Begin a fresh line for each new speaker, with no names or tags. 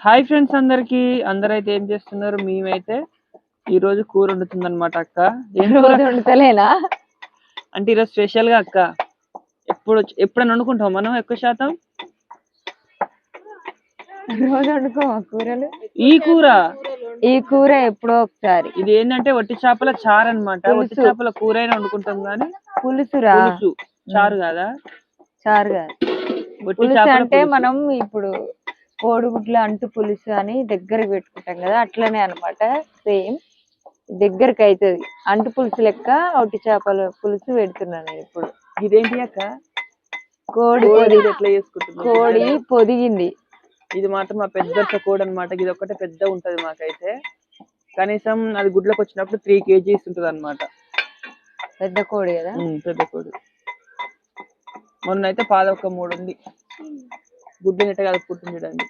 Hi friends అందరికి. అందరైతే ఏం చేస్తున్నారు? మేమైతే ఈ రోజు కూర వండుతుంది అనమాట అక్క
వండుతలేనా?
అంటే ఈరోజు స్పెషల్గా అక్క. ఎప్పుడు ఎప్పుడైనా వండుకుంటాం మనం ఎక్కువ శాతం?
రోజు కూరలు?
ఈ కూర?
ఈ కూర ఎప్పుడో ఒకసారి.
ఇది ఏంటంటే వట్టి చేపల చారు అన్నమాట వట్టి. చేపల కూర అయినా వండుకుంటాం కానీ
పులుసురా?
పులుసు. చారు కదా?
చారు కాదు.
వట్టి
పులుసు
చేపల
అంటే
పులుసు.
మనం ఇప్పుడు కోడిగుడ్ల అంటు పులుసు అని దగ్గరికి పెట్టుకుంటాం కదా అట్లనే అన్నమాట సేమ్. దగ్గరికి అవుతుంది అంటు పులుసు లెక్క ఒట్టి చేపల పులుసు పెడుతున్నాను నేను ఇప్పుడు.
ఇదేంటి అక్క?
కోడి
ఎట్లా చేసుకుంటున్నాం
కోడి పొదిగింది.
ఇది మాత్రం మా పెద్ద కోడి అనమాట ఇది ఒక్కటే పెద్ద ఉంటది మాకైతే. కనీసం అది గుడ్లకు వచ్చినప్పుడు త్రీ కేజీస్ ఉంటది అనమాట
పెద్ద కోడి కదా?
పెద్ద కోడి. మొన్న అయితే పాద ఒక మూడు ఉంది గుడ్డు నెట్ట కలుపుకుంటుంది చూడండి.